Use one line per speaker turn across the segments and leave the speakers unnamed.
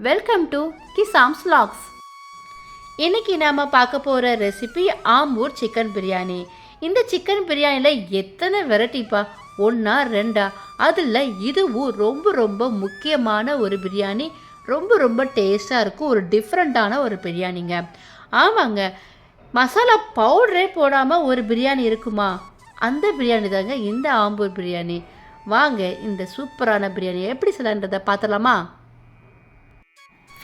Welcome to கிசாம்ஸ் lakhs இன்னைக்கு நாம் பார்க்க போகிற ரெசிபி ஆம்பூர் சிக்கன் பிரியாணி இந்த சிக்கன் பிரியாணியில் எத்தனை வெரைட்டிப்பா ஒன்றா ரெண்டா? அதில் இதுவும் ரொம்ப ரொம்ப முக்கியமான ஒரு பிரியாணி ரொம்ப ரொம்ப டேஸ்ட்டாக இருக்கும். ஒரு டிஃப்ரெண்ட்டான ஒரு பிரியாணிங்க ஆமாங்க. மசாலா பவுடரே போடாமல் ஒரு பிரியாணி இருக்குமா? அந்த பிரியாணி தாங்க இந்த ஆம்பூர் பிரியாணி வாங்க இந்த சூப்பரான பிரியாணி எப்படி செய்யலான்றதை பார்த்துலாமா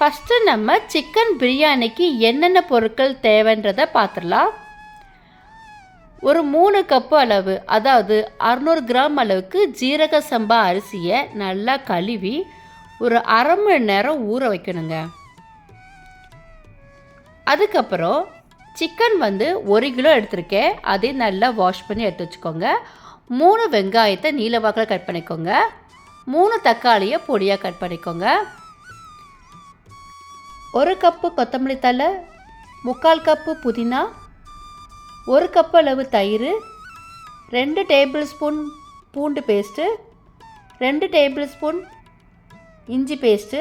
ஃபஸ்ட்டு நம்ம சிக்கன் பிரியாணிக்கு என்னென்ன பொருட்கள் தேவைன்றதை பார்த்துடலாம். ஒரு மூணு கப்பு அளவு அதாவது அறநூறு கிராம் அளவுக்கு ஜீரக சம்பா அரிசியை நல்லா கழுவி ஒரு அரை மணி நேரம் ஊற வைக்கணுங்க. அதுக்கப்புறம் சிக்கன் வந்து ஒரு கிலோ எடுத்திருக்கேன். அதே நல்லா வாஷ் பண்ணி எடுத்து வச்சுக்கோங்க. மூணு வெங்காயத்தை நீலவாக்கில் கட் பண்ணிக்கோங்க. மூணு தக்காளியை பொடியாக கட் பண்ணிக்கோங்க. ஒரு கப்பு கொத்தமல்லி தழை முக்கால் கப்பு புதினா ஒரு கப் அளவு தயிர் ரெண்டு டேபிள் ஸ்பூன் பூண்டு பேஸ்ட்டு ரெண்டு டேபிள் ஸ்பூன் இஞ்சி பேஸ்ட்டு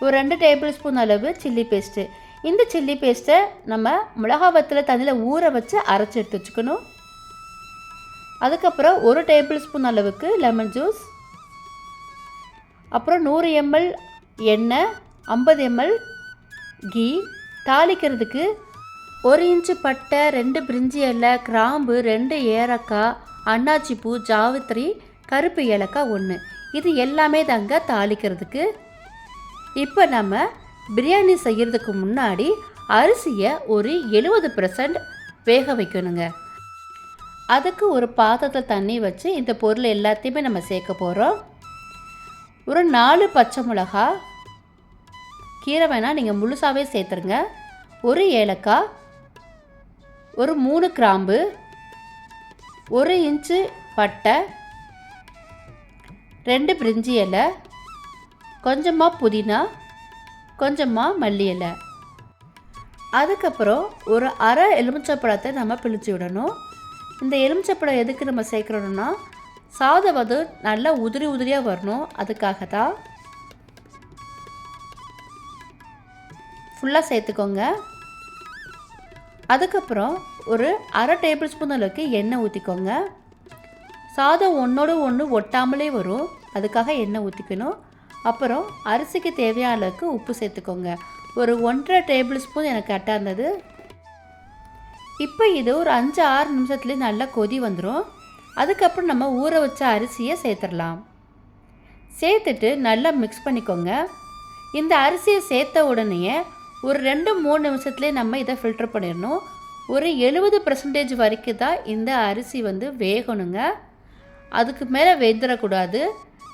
ஒரு ரெண்டு டேபிள் ஸ்பூன் அளவு சில்லி பேஸ்ட்டு. இந்த சில்லி பேஸ்ட்டை நம்ம மிளகா வத்தில் தண்ணியில் ஊற வச்சு அரைச்சி எடுத்து வச்சுக்கணும். அதுக்கப்புறம் ஒரு டேபிள் ஸ்பூன் அளவுக்கு லெமன் ஜூஸ் அப்புறம் நூறு எம்எல் எண்ணெய் ஐம்பது எம்எல் கீ தாளிக்கிறதுக்கு ஒரு இன்ச்சு பட்டை ரெண்டு பிரிஞ்சி இலை கிராம்பு ரெண்டு ஏலக்காய் அன்னாச்சி பூ ஜாவித்திரி கருப்பு ஏலக்காய் ஒன்று இது எல்லாமே தாங்க தாளிக்கிறதுக்கு. இப்போ நம்ம பிரியாணி செய்கிறதுக்கு முன்னாடி அரிசியை ஒரு எழுபது பர்சன்ட் வேக வைக்கணுங்க. அதுக்கு ஒரு பாத்திரத்தில் தண்ணி வச்சு இந்த பொருள் எல்லாத்தையுமே நம்ம சேர்க்க போகிறோம் ஒரு நாலு பச்சை மிளகா கீரை வேணால் நீங்கள் முழுசாகவே சேர்த்துருங்க. ஒரு ஏலக்காய் ஒரு மூணு கிராம்பு ஒரு இன்ச்சு பட்டை ரெண்டு பிரிஞ்சி இலை கொஞ்சமாக புதினா கொஞ்சமாக மல்லி இலை. அதுக்கப்புறம் ஒரு அரை எலுமிச்சப்பழத்தை நம்ம பிழிச்சு விடணும். இந்த எலுமிச்சப்பழம் எதுக்கு நம்ம சேர்க்குறோன்னா சாதம் வந்து நல்லா உதிரி உதிரியாக வரணும். அதுக்காக தான் ஃபுல்லாக சேர்த்துக்கோங்க. அதுக்கப்புறம் ஒரு அரை டேபிள் ஸ்பூன் அளவுக்கு எண்ணெய் ஊற்றிக்கோங்க சாதம் ஒன்றோடு ஒன்று ஒட்டாமலே வரும். அதுக்காக எண்ணெய் ஊற்றிக்கணும் அப்புறம் அரிசிக்கு தேவையான அளவுக்கு உப்பு சேர்த்துக்கோங்க. ஒரு ஒன்றரை டேபிள் ஸ்பூன் எனக்கு கரெக்டாக இருந்தது. இப்போ இது ஒரு அஞ்சு ஆறு நிமிஷத்துலேயே நல்லா கொதி வந்துடும் அதுக்கப்புறம் நம்ம ஊற வச்ச அரிசியை சேர்த்துடலாம். சேர்த்துட்டு நல்லா மிக்ஸ் பண்ணிக்கோங்க. இந்த அரிசியை சேர்த்த உடனே ஒரு ரெண்டு மூணு நிமிஷத்துலேயே நம்ம இதை ஃபில்டர் பண்ணிடணும். ஒரு எழுபது பர்சன்டேஜ் வரைக்கும் தான் இந்த அரிசி வந்து வேகணுங்க. அதுக்கு மேலே வெந்துடக்கூடாது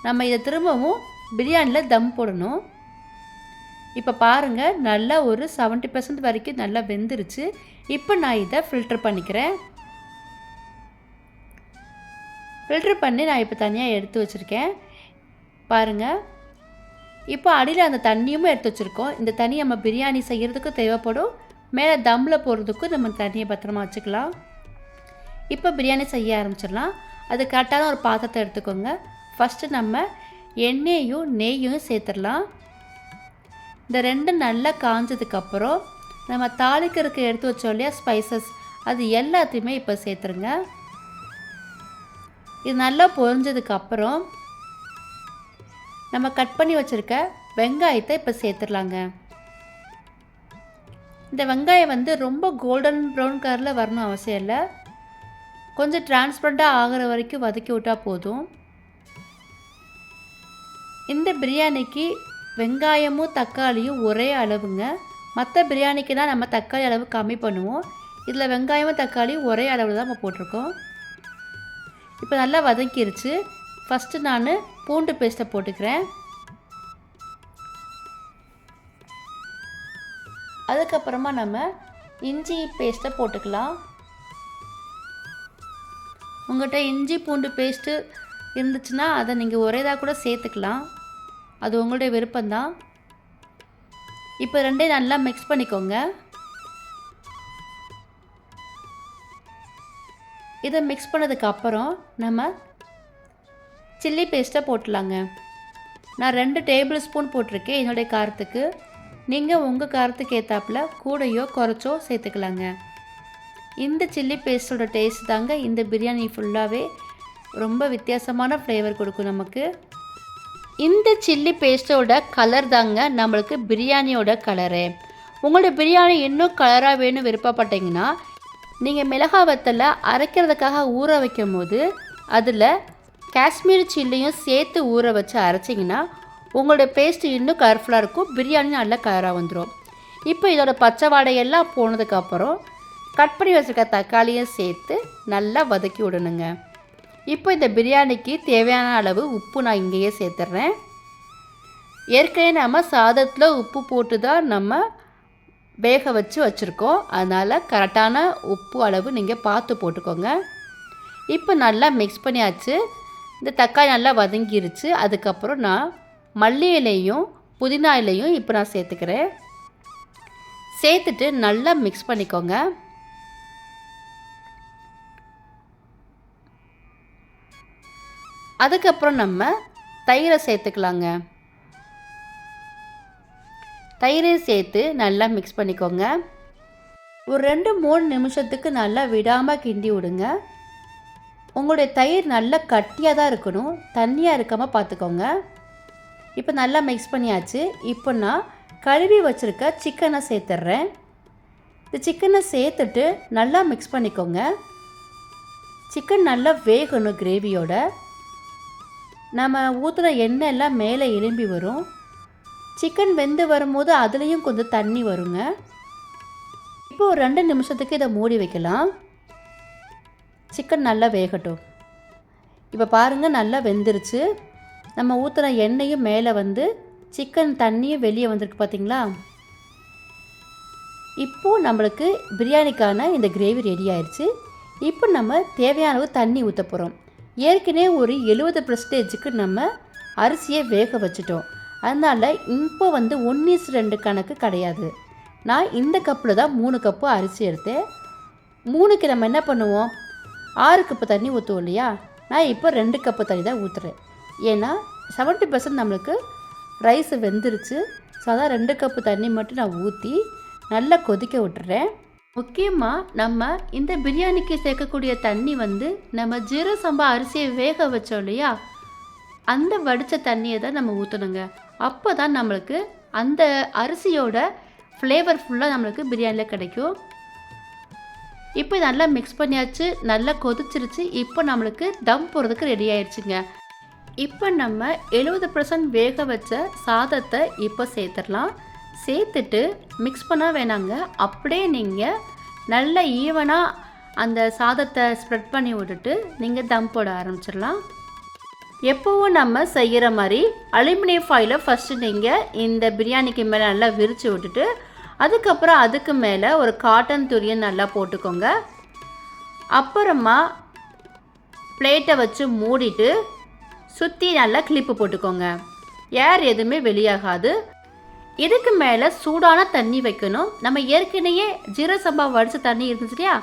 நம்ம இதை திரும்பவும் பிரியாணியில் தம் போடணும். இப்போ பாருங்கள் நல்லா ஒரு செவன்ட்டி பர்சன்ட் வரைக்கும் நல்லா வெந்துருச்சு. இப்போ நான் இதை ஃபில்டர் பண்ணிக்கிறேன். ஃபில்டர் பண்ணி நான் இப்போ தனியாக எடுத்து வச்சுருக்கேன். பாருங்கள் இப்போ அடியில் அந்த தண்ணியும் எடுத்து வச்சுருக்கோம். இந்த தண்ணி நம்ம பிரியாணி செய்கிறதுக்கு தேவைப்படும். மேலே தம்மில் போடுறதுக்கும் நம்ம தண்ணியை பத்திரமா வச்சுக்கலாம். இப்போ பிரியாணி செய்ய ஆரம்பிச்சிடலாம். அது கரெக்டான ஒரு பாத்திரத்தை எடுத்துக்கோங்க. ஃபஸ்ட்டு நம்ம எண்ணெயும் நெய்யும் சேர்த்துடலாம். இந்த ரெண்டும் நல்லா காஞ்சதுக்கப்புறம் நம்ம தாளிக்கிறதுக்கு எடுத்து வச்சோம் இல்லையா ஸ்பைசஸ் அது எல்லாத்தையுமே இப்போ சேர்த்துருங்க. இது நல்லா பொரிஞ்சதுக்கப்புறம் நம்ம கட் பண்ணி வச்சுருக்க வெங்காயத்தை இப்போ சேர்த்துடலாங்க. இந்த வெங்காயம் வந்து ரொம்ப கோல்டன் ப்ரௌன் கலரில் வரணும் அவசியம் இல்லை. கொஞ்சம் டிரான்ஸ்பரண்ட்டாக ஆகிற வரைக்கும் வதக்கி விட்டால் போதும். இந்த பிரியாணிக்கு வெங்காயமும் தக்காளியும் ஒரே அளவுங்க. மற்ற பிரியாணிக்கு தான் நம்ம தக்காளி அளவு கம்மி பண்ணுவோம். இதில் வெங்காயமும் தக்காளியும் ஒரே அளவில் தான் நம்ம போட்டிருக்கோம். இப்போ நல்லா வதக்கிருச்சு ஃபஸ்ட்டு நான் பூண்டு பேஸ்ட்டை போட்டுக்கிறேன். அதுக்கப்புறமா நம்ம இஞ்சி பேஸ்ட்டை போட்டுக்கலாம். உங்கள்கிட்ட இஞ்சி பூண்டு பேஸ்ட்டு இருந்துச்சுன்னா அதை நீங்கள் ஒரேதாக கூட சேர்த்துக்கலாம். அது உங்களுடைய விருப்பம்தான். இப்போ ரெண்டையும் நல்லா மிக்ஸ் பண்ணிக்கோங்க. இதை மிக்ஸ் பண்ணதுக்கு அப்புறம் நம்ம சில்லி பேஸ்ட்டை போட்டுடலாங்க நான் ரெண்டு டேபிள் ஸ்பூன் போட்டிருக்கேன் என்னுடைய காரத்துக்கு. நீங்கள் உங்கள் காரத்துக்கு ஏற்றாப்புல கூடையோ குறைச்சோ சேர்த்துக்கலாங்க. இந்த சில்லி பேஸ்ட்டோட டேஸ்ட் தாங்க இந்த பிரியாணி ஃபுல்லாகவே ரொம்ப வித்தியாசமான ஃப்ளேவர் கொடுக்கும் நமக்கு. இந்த சில்லி பேஸ்ட்டோட கலர் தாங்க நம்மளுக்கு பிரியாணியோட கலரு உங்களோட பிரியாணி இன்னும் கலராக வேணும் விருப்பப்பட்டீங்கன்னா நீங்கள் மிளகாய் வத்தலை அரைக்கிறதுக்காக ஊற வைக்கும் போது அதில் காஷ்மீர் சில்லியும் சேர்த்து ஊற வச்சு அரைச்சிங்கன்னா உங்களோட பேஸ்ட் இன்னும் கலர்ஃபுல்லாக இருக்கும். பிரியாணி நல்ல கலராக வந்துடும் இப்போ இதோட பச்சை வாடையெல்லாம் போனதுக்கப்புறம் கட் பண்ணி வச்சுருக்க தக்காளியும் சேர்த்து நல்லா வதக்கி விடணுங்க. இப்போ இந்த பிரியாணிக்கு தேவையான அளவு உப்பு நான் இங்கேயே சேர்த்துட்றேன் ஏற்கனவே நம்ம சாதத்தில் உப்பு போட்டு தான் நம்ம வேக வச்சு வச்சுருக்கோம். அதனால் கரெக்டான உப்பு அளவு நீங்கள் பார்த்து போட்டுக்கோங்க. இப்போ நல்லா மிக்ஸ் பண்ணியாச்சு. இந்த தக்காளி நல்லா வதங்கிருச்சு. அதுக்கப்புறம் நான் மல்லி இலையும் புதினா இலையும் இப்போ நான் சேர்த்துக்கிறேன். சேர்த்துட்டு நல்லா மிக்ஸ் பண்ணிக்கோங்க. அதுக்கப்புறம் நம்ம தயிரை சேர்த்துக்கலாங்க. தயிரை சேர்த்து நல்லா மிக்ஸ் பண்ணிக்கோங்க. ஒரு ரெண்டு மூணு நிமிஷத்துக்கு நல்லா விடாமல் கிண்டி விடுங்க. உங்களுடைய தயிர் நல்லா கட்டியாக தான் இருக்கணும். தண்ணியாக இருக்காமல் பார்த்துக்கோங்க. இப்போ நல்லா மிக்ஸ் பண்ணியாச்சு. இப்போ நான் கழுவி வச்சுருக்க சிக்கனை சேர்த்துட்றேன். இந்த சிக்கனை சேர்த்துட்டு நல்லா மிக்ஸ் பண்ணிக்கோங்க. சிக்கன் நல்லா வேகணும் கிரேவியோட நம்ம ஊற்றுன எண்ணெய் எல்லாம் மேலே எலும்பி வரும். சிக்கன் வெந்து வரும்போது அதுலேயும் கொஞ்சம் தண்ணி வருங்க. இப்போ ஒரு ரெண்டு நிமிஷத்துக்கு இதை மூடி வைக்கலாம். சிக்கன் நல்லா வேகட்டும். இப்போ பாருங்கள் நல்லா வெந்துருச்சு. நம்ம ஊற்றுன எண்ணெயும் மேலே வந்து சிக்கன் தண்ணியும் வெளியே வந்திருக்கு பார்த்தீங்களா இப்போது நம்மளுக்கு பிரியாணிக்கான இந்த கிரேவி ரெடி ஆயிடுச்சு இப்போ நம்ம தேவையான அளவு தண்ணி ஊற்ற போகிறோம் ஏற்கனவே ஒரு எழுபது பர்சன்டேஜுக்கு நம்ம அரிசியை வேக வச்சுட்டோம். அதனால் இப்போ வந்து ஒன்று ரெண்டு கணக்கு கிடையாது. நான் இந்த கப்பில் தான் மூணு கப்பு அரிசி எடுத்தேன். மூணுக்கு நம்ம என்ன பண்ணுவோம்? ஆறு கப்பு தண்ணி ஊற்றுவோம் இல்லையா? நான் இப்போ ரெண்டு கப்பு தண்ணி தான் ஊற்றுறேன் ஏன்னா செவன்ட்டி பர்சன்ட் நம்மளுக்கு ரைஸ் வெந்துருச்சு. ஸோ அதான் ரெண்டு கப்பு தண்ணி மட்டும் நான் ஊற்றி நல்லா கொதிக்க விட்டுறேன். முக்கியமாக நம்ம இந்த பிரியாணிக்கு சேர்க்கக்கூடிய தண்ணி வந்து நம்ம ஜீரோ சம்பா அரிசியை வேக வச்சோம் இல்லையா? அந்த வடித்த தண்ணியை தான் நம்ம ஊற்றணுங்க அப்போ தான் நம்மளுக்கு அந்த அரிசியோட ஃப்ளேவர் ஃபுல்லாக நம்மளுக்கு பிரியாணியில் கிடைக்கும். இப்போ நல்லா மிக்ஸ் பண்ணியாச்சு நல்லா கொதிச்சிருச்சு. இப்போ நம்மளுக்கு தம் போகிறதுக்கு ரெடி ஆயிடுச்சுங்க. இப்போ நம்ம எழுபது பர்சன்ட் வேக வச்ச சாதத்தை இப்போ சேர்த்துடலாம். சேர்த்துட்டு மிக்ஸ் பண்ண வேணாங்க. அப்படியே நீங்கள் நல்ல ஈவனாக அந்த சாதத்தை ஸ்ப்ரெட் பண்ணி விட்டுட்டு நீங்கள் தம் போட ஆரம்பிச்சிடலாம். எப்போவும் நம்ம செய்கிற மாதிரி அலுமினியம் ஃபாயிலை ஃபஸ்ட்டு நீங்கள் இந்த பிரியாணிக்கு மேலே நல்லா விரித்து விட்டுட்டு அதுக்கப்புறம் அதுக்கு மேலே ஒரு காட்டன் துணியை நல்லா போட்டுக்கோங்க. அப்புறமா பிளேட்டை வச்சு மூடிட்டு சுற்றி நல்லா கிளிப்பு போட்டுக்கோங்க. ஏர் எதுவுமே வெளியாகாது. இதுக்கு மேலே சூடான தண்ணி வைக்கணும். நம்ம ஏற்கனவே ஜீரோ சம்பா வடித்த தண்ணி இருந்துச்சு இல்லையா?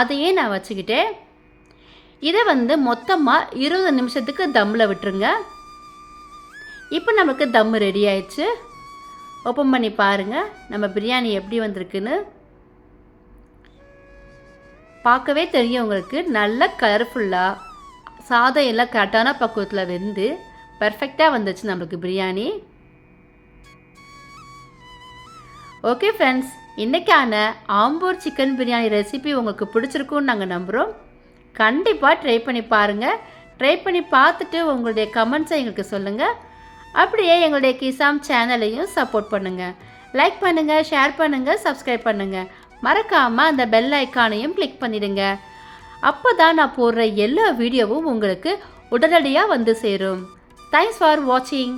அதையே நான் வச்சுக்கிட்டேன். இதை வந்து மொத்தமாக இருபது நிமிஷத்துக்கு தம்மில் விட்டுருங்க. இப்போ நமக்கு தம் ரெடி ஆயிடுச்சு. ஓப்பன் பண்ணி பாருங்கள் நம்ம பிரியாணி எப்படி வந்திருக்குன்னு. பார்க்கவே தெரியும் உங்களுக்கு. நல்ல கலர்ஃபுல்லாக சாதம் எல்லாம் கரெக்டான பக்குவத்தில் வெந்து பர்ஃபெக்டாக வந்துச்சு நம்மளுக்கு பிரியாணி. ஓகே ஃப்ரெண்ட்ஸ் இன்றைக்கான ஆம்பூர் சிக்கன் பிரியாணி ரெசிபி உங்களுக்கு பிடிச்சிருக்குன்னு நாங்கள் நம்புகிறோம் கண்டிப்பாக ட்ரை பண்ணி பாருங்கள் ட்ரை பண்ணி பார்த்துட்டு உங்களுடைய கமெண்ட்ஸை எங்களுக்கு சொல்லுங்கள் அப்படியே எங்களுடைய கிசாம் சேனலையும் சப்போர்ட் பண்ணுங்கள் லைக் பண்ணுங்கள் ஷேர் பண்ணுங்கள் சப்ஸ்கிரைப் பண்ணுங்கள் மறக்காமல் அந்த பெல் ஐக்கானையும் கிளிக் பண்ணிடுங்க. அப்போ தான் நான் போடுற எல்லா வீடியோவும் உங்களுக்கு உடனடியாக வந்து சேரும். தேங்க்ஸ் ஃபார் வாட்சிங்